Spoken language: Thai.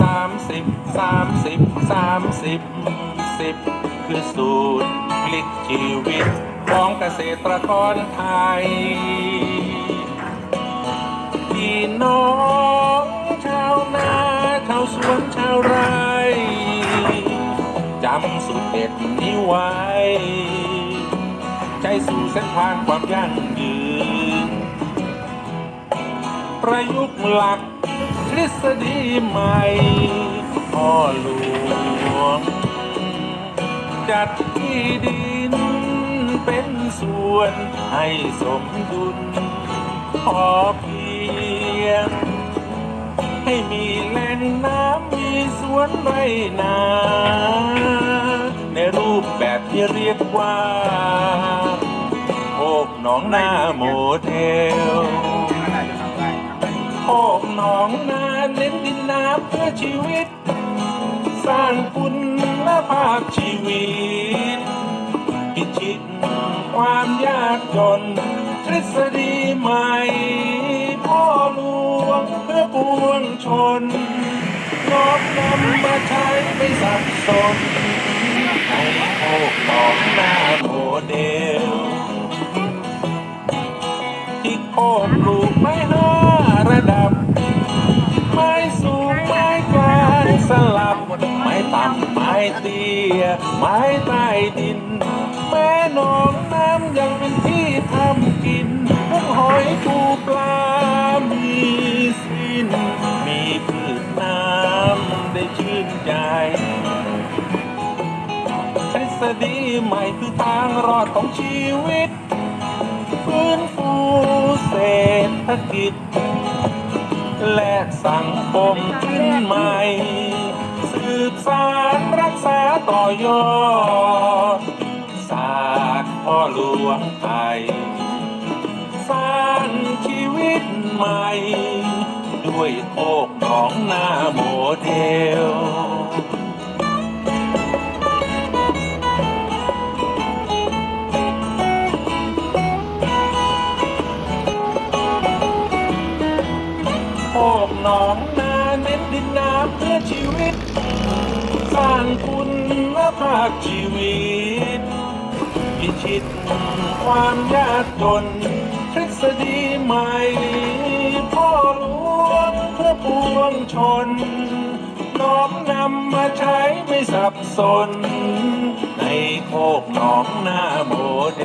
สามสิบสามสิบสามสิบสิบคือสูตรพลิกชีวิตของเกษตรกรไทย พี่น้องชาวนาชาวสวนชาวไร่จำสูตรเด็ดนี้ไว้ ใจสู่เส้นทางความยั่ง ประยุกต์หลักทฤษฎีใหม่พ่อหลวง จัดที่ดินเป็นส่วนให้สมดุลพอเพียง ให้มีแหล่งน้ำมีสวนไรนา ในรูปแบบที่เรียกว่าโคกหนองนาโมเดล โคกหนองนาเน้นดินน้ำเพื่อชีวิต สร้างคุณภาพชีวิตพิชิตความยากจน ทฤษฎีใหม่ พ่อหลวงเพื่อปวงชนน้อมนำมาใช้ไม่สับสน เตี้ยไม้ใต้ดิน แม่หนองน้ำยังเป็นที่ทำกินกุ้งหอยปูปลา มีสิ้น มีพืชน้ำได้ชื่นใจทฤษฎีใหม่คือทางรอดของชีวิตฟื้นฟูเศรษฐกิจ และสังคมขึ้นใหม่ สืบสารรักษา ต่อยอดศาสตร์พ่อหลวงไทยสร้างชีวิตใหม่ ด้วยโคกหนองนาโมเดลโคกหนองนาเน้นดินน้ำเพื่อชีวิตานคุณภาพชีวิตพิชิตความยากจนทฤษฎีใหม่ พ่อหลวงเพื่อปวงชน น้อมนำมาใช้ไม่สับสน ในโคกหนองนาโมเด